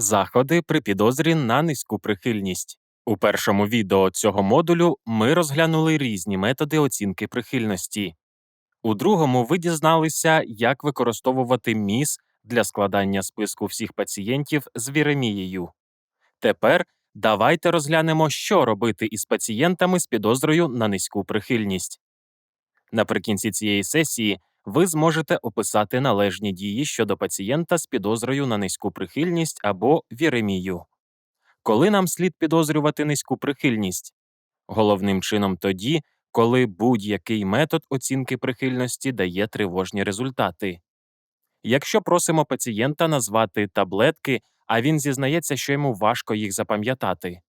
Заходи при підозрі на низьку прихильність. У першому відео цього модулю ми розглянули різні методи оцінки прихильності. У другому ви дізналися, як використовувати міс для складання списку всіх пацієнтів з віремією. Тепер давайте розглянемо, що робити із пацієнтами з підозрою на низьку прихильність. Наприкінці цієї сесії ви зможете описати належні дії щодо пацієнта з підозрою на низьку прихильність або віремію. Коли нам слід підозрювати низьку прихильність? Головним чином тоді, коли будь-який метод оцінки прихильності дає тривожні результати. Якщо просимо пацієнта назвати таблетки, а він зізнається, що йому важко їх запам'ятати.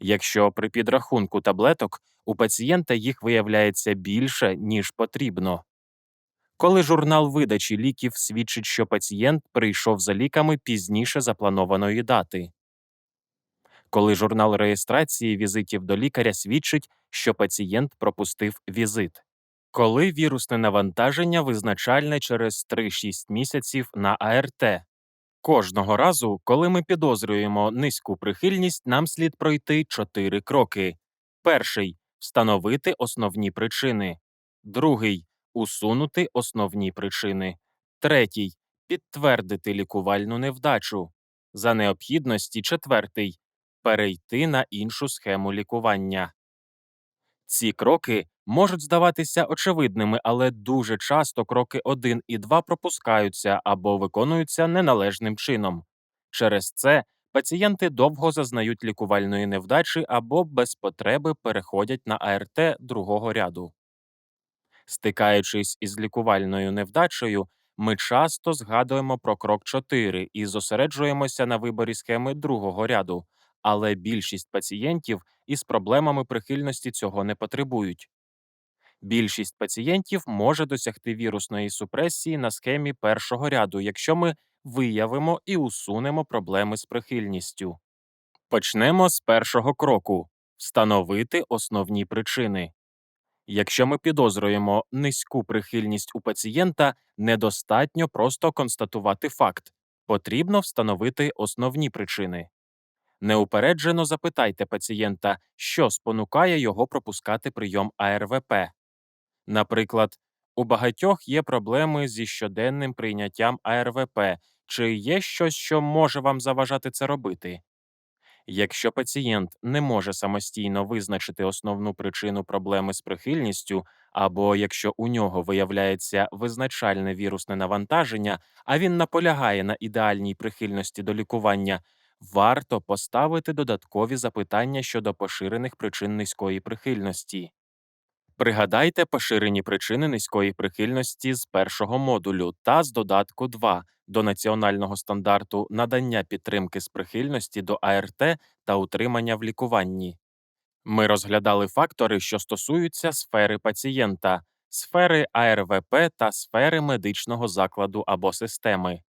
Якщо при підрахунку таблеток у пацієнта їх виявляється більше, ніж потрібно. Коли журнал видачі ліків свідчить, що пацієнт прийшов за ліками пізніше запланованої дати. Коли журнал реєстрації візитів до лікаря свідчить, що пацієнт пропустив візит. Коли вірусне навантаження визначальне через 3-6 місяців на АРТ. Кожного разу, коли ми підозрюємо низьку прихильність, нам слід пройти чотири кроки. Перший встановити основні причини. Другий усунути основні причини. Третій підтвердити лікувальну невдачу. За необхідності четвертий перейти на іншу схему лікування. Ці кроки можуть здаватися очевидними, але дуже часто кроки 1 і 2 пропускаються або виконуються неналежним чином. Через це пацієнти довго зазнають лікувальної невдачі або без потреби переходять на АРТ другого ряду. Стикаючись із лікувальною невдачею, ми часто згадуємо про крок 4 і зосереджуємося на виборі схеми другого ряду, але більшість пацієнтів із проблемами прихильності цього не потребують. Більшість пацієнтів може досягти вірусної супресії на схемі першого ряду, якщо ми виявимо і усунемо проблеми з прихильністю. Почнемо з першого кроку встановити основні причини. Якщо ми підозрюємо низьку прихильність у пацієнта, недостатньо просто констатувати факт, потрібно встановити основні причини. Неупереджено запитайте пацієнта, що спонукає його пропускати прийом АРВП. Наприклад, у багатьох є проблеми зі щоденним прийняттям АРВП, чи є щось, що може вам заважати це робити. Якщо пацієнт не може самостійно визначити основну причину проблеми з прихильністю, або якщо у нього виявляється визначальне вірусне навантаження, а він наполягає на ідеальній прихильності до лікування, варто поставити додаткові запитання щодо поширених причин низької прихильності. Пригадайте поширені причини низької прихильності з першого модулю та з додатку 2 до національного стандарту надання підтримки з прихильності до АРТ та утримання в лікуванні. Ми розглядали фактори, що стосуються сфери пацієнта, сфери АРВП та сфери медичного закладу або системи.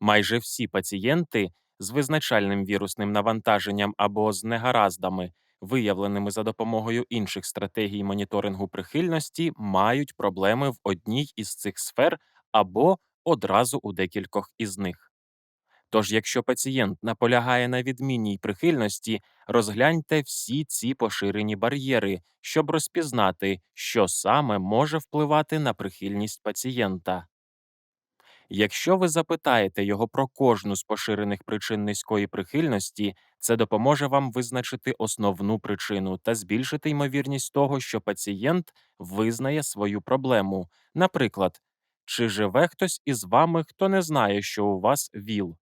Майже всі пацієнти з визначальним вірусним навантаженням або з негараздами, виявленими за допомогою інших стратегій моніторингу прихильності, мають проблеми в одній із цих сфер або одразу у декількох із них. Тож, якщо пацієнт наполягає на відмінній прихильності, розгляньте всі ці поширені бар'єри, щоб розпізнати, що саме може впливати на прихильність пацієнта. Якщо ви запитаєте його про кожну з поширених причин низької прихильності, це допоможе вам визначити основну причину та збільшити ймовірність того, що пацієнт визнає свою проблему. Наприклад, чи живе хтось із вами, хто не знає, що у вас ВІЛ?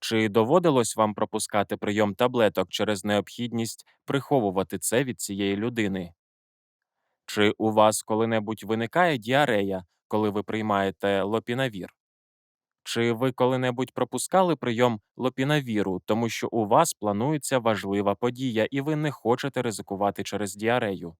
Чи доводилось вам пропускати прийом таблеток через необхідність приховувати це від цієї людини? Чи у вас коли-небудь виникає діарея, коли ви приймаєте лопінавір? Чи ви коли-небудь пропускали прийом лопінавіру, тому що у вас планується важлива подія, і ви не хочете ризикувати через діарею?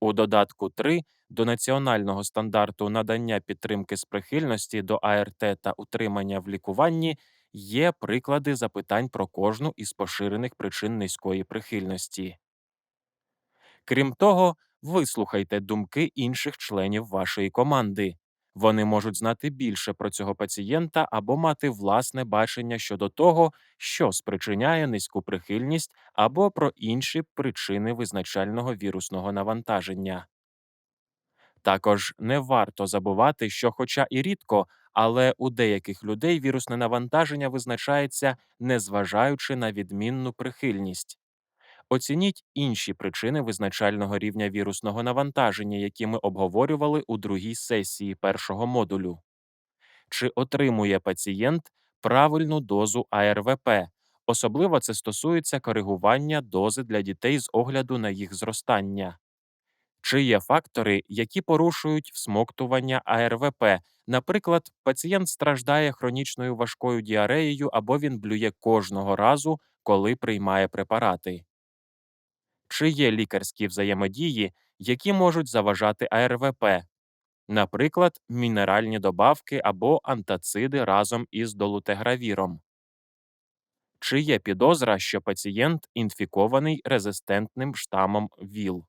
У додатку 3 до національного стандарту надання підтримки з прихильності до АРТ та утримання в лікуванні є приклади запитань про кожну із поширених причин низької прихильності. Крім того, вислухайте думки інших членів вашої команди. Вони можуть знати більше про цього пацієнта або мати власне бачення щодо того, що спричиняє низьку прихильність, або про інші причини визначального вірусного навантаження. Також не варто забувати, що, хоча і рідко, але у деяких людей вірусне навантаження визначається, незважаючи на відмінну прихильність. Оцініть інші причини визначального рівня вірусного навантаження, які ми обговорювали у другій сесії першого модулю. Чи отримує пацієнт правильну дозу АРВП? Особливо це стосується коригування дози для дітей з огляду на їх зростання. Чи є фактори, які порушують всмоктування АРВП? Наприклад, пацієнт страждає хронічною важкою діареєю або він блює кожного разу, коли приймає препарати. Чи є лікарські взаємодії, які можуть заважати АРВП, наприклад, мінеральні добавки або антациди разом із долутегравіром? Чи є підозра, що пацієнт інфікований резистентним штамом ВІЛ?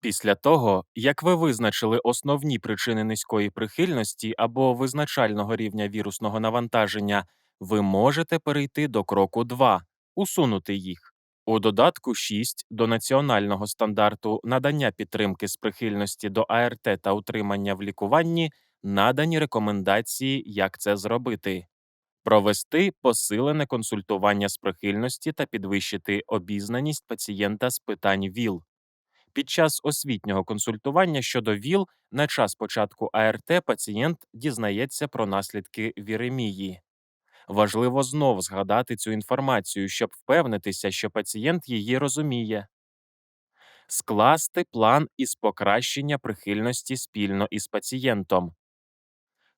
Після того, як ви визначили основні причини низької прихильності або визначального рівня вірусного навантаження, ви можете перейти до кроку 2 усунути їх. У додатку 6 до національного стандарту надання підтримки з прихильності до АРТ та утримання в лікуванні надані рекомендації, як це зробити. Провести посилене консультування з прихильності та підвищити обізнаність пацієнта з питань ВІЛ. Під час освітнього консультування щодо ВІЛ на час початку АРТ пацієнт дізнається про наслідки віремії. Важливо знов згадати цю інформацію, щоб впевнитися, що пацієнт її розуміє. Скласти план із покращення прихильності спільно із пацієнтом.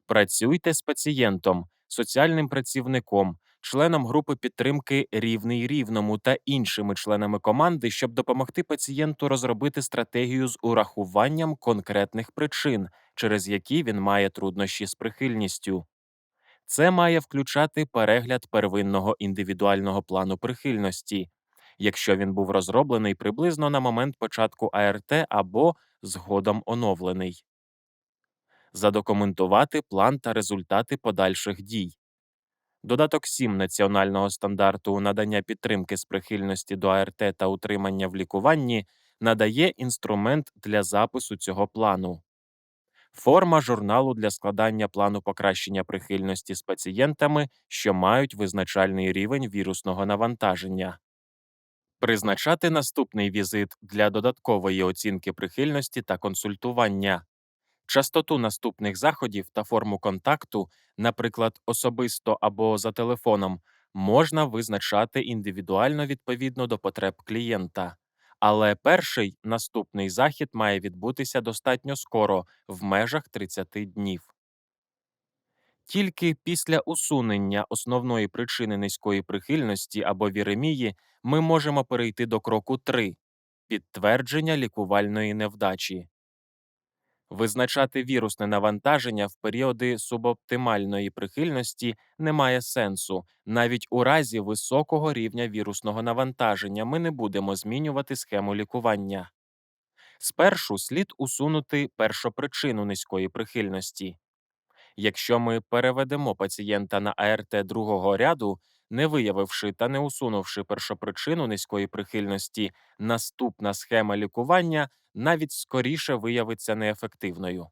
Працюйте з пацієнтом, соціальним працівником, членом групи підтримки рівний рівному та іншими членами команди, щоб допомогти пацієнту розробити стратегію з урахуванням конкретних причин, через які він має труднощі з прихильністю. Це має включати перегляд первинного індивідуального плану прихильності, якщо він був розроблений приблизно на момент початку АРТ або згодом оновлений, задокументувати план та результати подальших дій. Додаток 7 національного стандарту надання підтримки з прихильності до АРТ та утримання в лікуванні надає інструмент для запису цього плану. Форма журналу для складання плану покращення прихильності з пацієнтами, що мають визначальний рівень вірусного навантаження. Призначати наступний візит для додаткової оцінки прихильності та консультування. Частоту наступних заходів та форму контакту, наприклад, особисто або за телефоном, можна визначати індивідуально відповідно до потреб клієнта. Але перший наступний захід має відбутися достатньо скоро, в межах 30 днів. Тільки після усунення основної причини низької прихильності або віремії ми можемо перейти до кроку 3 підтвердження лікувальної невдачі. Визначати вірусне навантаження в періоди субоптимальної прихильності немає сенсу. Навіть у разі високого рівня вірусного навантаження ми не будемо змінювати схему лікування. Спершу слід усунути першопричину низької прихильності. Якщо ми переведемо пацієнта на АРТ другого ряду, не виявивши та не усунувши першопричину низької прихильності, наступна схема лікування навіть скоріше виявиться неефективною.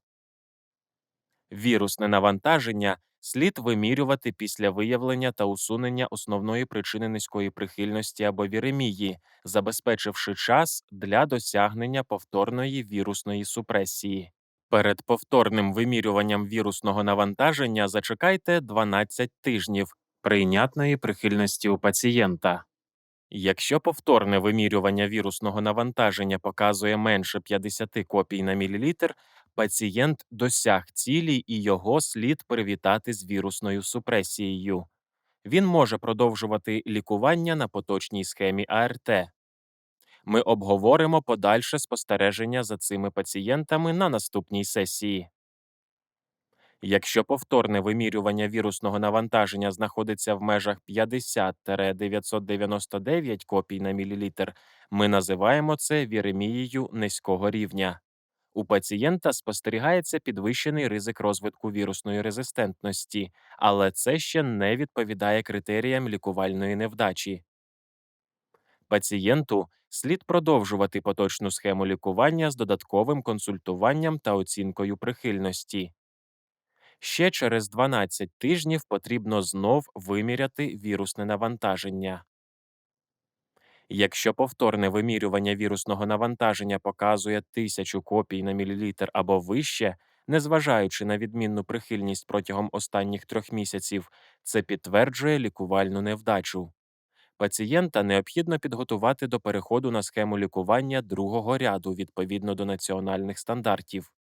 Вірусне навантаження слід вимірювати після виявлення та усунення основної причини низької прихильності або віремії, забезпечивши час для досягнення повторної вірусної супресії. Перед повторним вимірюванням вірусного навантаження зачекайте 12 тижнів прийнятної прихильності у пацієнта. Якщо повторне вимірювання вірусного навантаження показує менше 50 копій на мілілітр, пацієнт досяг цілі і його слід привітати з вірусною супресією. Він може продовжувати лікування на поточній схемі АРТ. Ми обговоримо подальше спостереження за цими пацієнтами на наступній сесії. Якщо повторне вимірювання вірусного навантаження знаходиться в межах 50-999 копій на мілілітр, ми називаємо це віремією низького рівня. У пацієнта спостерігається підвищений ризик розвитку вірусної резистентності, але це ще не відповідає критеріям лікувальної невдачі. Пацієнту слід продовжувати поточну схему лікування з додатковим консультуванням та оцінкою прихильності. Ще через 12 тижнів потрібно знов виміряти вірусне навантаження. Якщо повторне вимірювання вірусного навантаження показує 1000 копій на мілілітр або вище, незважаючи на відмінну прихильність протягом останніх трьох місяців, це підтверджує лікувальну невдачу. Пацієнта необхідно підготувати до переходу на схему лікування другого ряду відповідно до національних стандартів.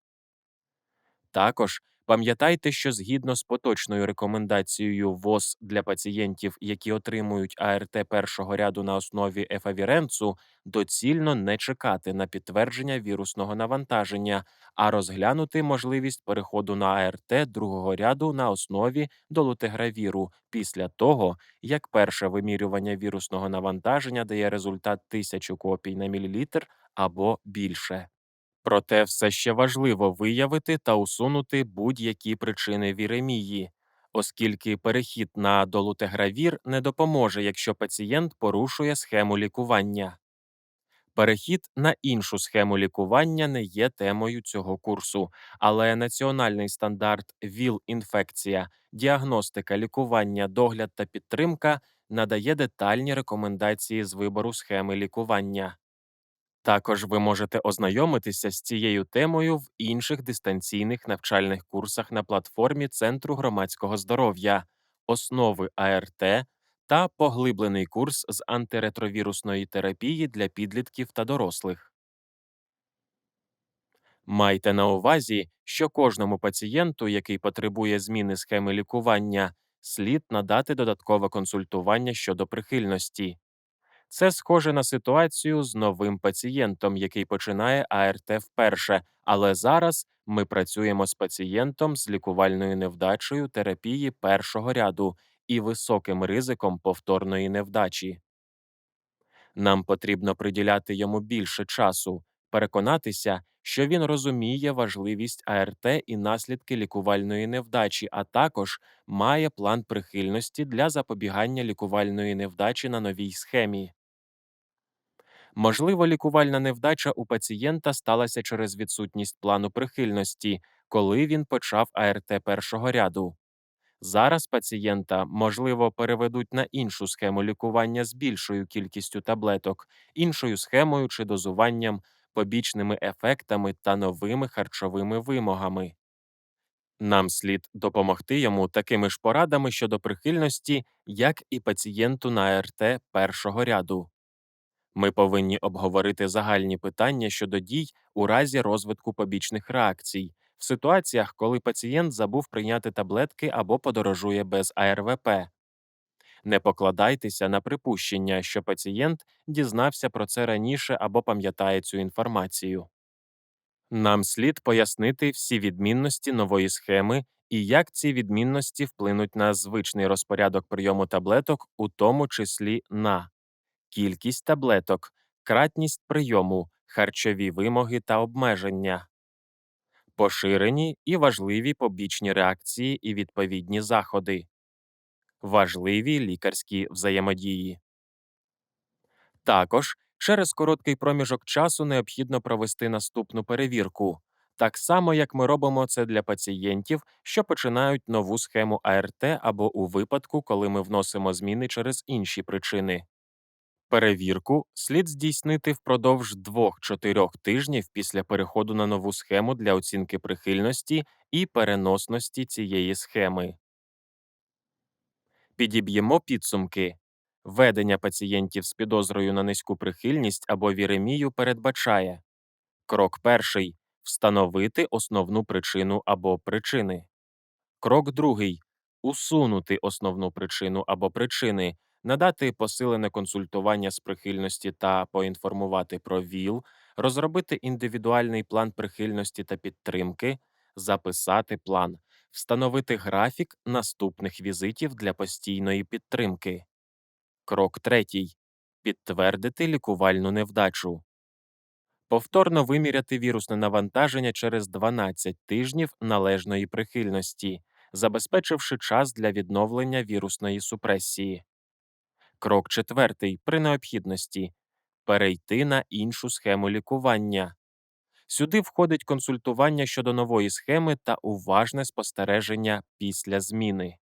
Також пам'ятайте, що згідно з поточною рекомендацією ВОЗ для пацієнтів, які отримують АРТ першого ряду на основі ефавіренцу, доцільно не чекати на підтвердження вірусного навантаження, а розглянути можливість переходу на АРТ другого ряду на основі долутегравіру після того, як перше вимірювання вірусного навантаження дає результат 1000 копій на мілілітр або більше. Проте все ще важливо виявити та усунути будь-які причини віремії, оскільки перехід на долутегравір не допоможе, якщо пацієнт порушує схему лікування. Перехід на іншу схему лікування не є темою цього курсу, але національний стандарт ВІЛ-інфекція, діагностика, лікування, догляд та підтримка надає детальні рекомендації з вибору схеми лікування. Також ви можете ознайомитися з цією темою в інших дистанційних навчальних курсах на платформі Центру громадського здоров'я, основи АРТ та поглиблений курс з антиретровірусної терапії для підлітків та дорослих. Майте на увазі, що кожному пацієнту, який потребує зміни схеми лікування, слід надати додаткове консультування щодо прихильності. Це схоже на ситуацію з новим пацієнтом, який починає АРТ вперше, але зараз ми працюємо з пацієнтом з лікувальною невдачею терапії першого ряду і високим ризиком повторної невдачі. Нам потрібно приділяти йому більше часу, переконатися, що він розуміє важливість АРТ і наслідки лікувальної невдачі, а також має план прихильності для запобігання лікувальної невдачі на новій схемі. Можливо, лікувальна невдача у пацієнта сталася через відсутність плану прихильності, коли він почав АРТ першого ряду. Зараз пацієнта, можливо, переведуть на іншу схему лікування з більшою кількістю таблеток, іншою схемою чи дозуванням, побічними ефектами та новими харчовими вимогами. Нам слід допомогти йому такими ж порадами щодо прихильності, як і пацієнту на АРТ першого ряду. Ми повинні обговорити загальні питання щодо дій у разі розвитку побічних реакцій, в ситуаціях, коли пацієнт забув прийняти таблетки або подорожує без АРВП. Не покладайтеся на припущення, що пацієнт дізнався про це раніше або пам'ятає цю інформацію. Нам слід пояснити всі відмінності нової схеми і як ці відмінності вплинуть на звичний розпорядок прийому таблеток, у тому числі на кількість таблеток, кратність прийому, харчові вимоги та обмеження, поширені і важливі побічні реакції і відповідні заходи, важливі лікарські взаємодії. Також через короткий проміжок часу необхідно провести наступну перевірку, так само як ми робимо це для пацієнтів, що починають нову схему АРТ або у випадку, коли ми вносимо зміни через інші причини. Перевірку слід здійснити впродовж 2-4 тижнів після переходу на нову схему для оцінки прихильності і переносності цієї схеми. Підіб'ємо підсумки. Ведення пацієнтів з підозрою на низьку прихильність або віремію передбачає Крок перший встановити основну причину або причини. Крок другий усунути основну причину або причини, надати посилене консультування з прихильності та поінформувати про ВІЛ, розробити індивідуальний план прихильності та підтримки, записати план, встановити графік наступних візитів для постійної підтримки. Крок третій підтвердити лікувальну невдачу. Повторно виміряти вірусне навантаження через 12 тижнів належної прихильності, забезпечивши час для відновлення вірусної супресії. Крок четвертий. При необхідності перейти на іншу схему лікування. Сюди входить консультування щодо нової схеми та уважне спостереження після зміни.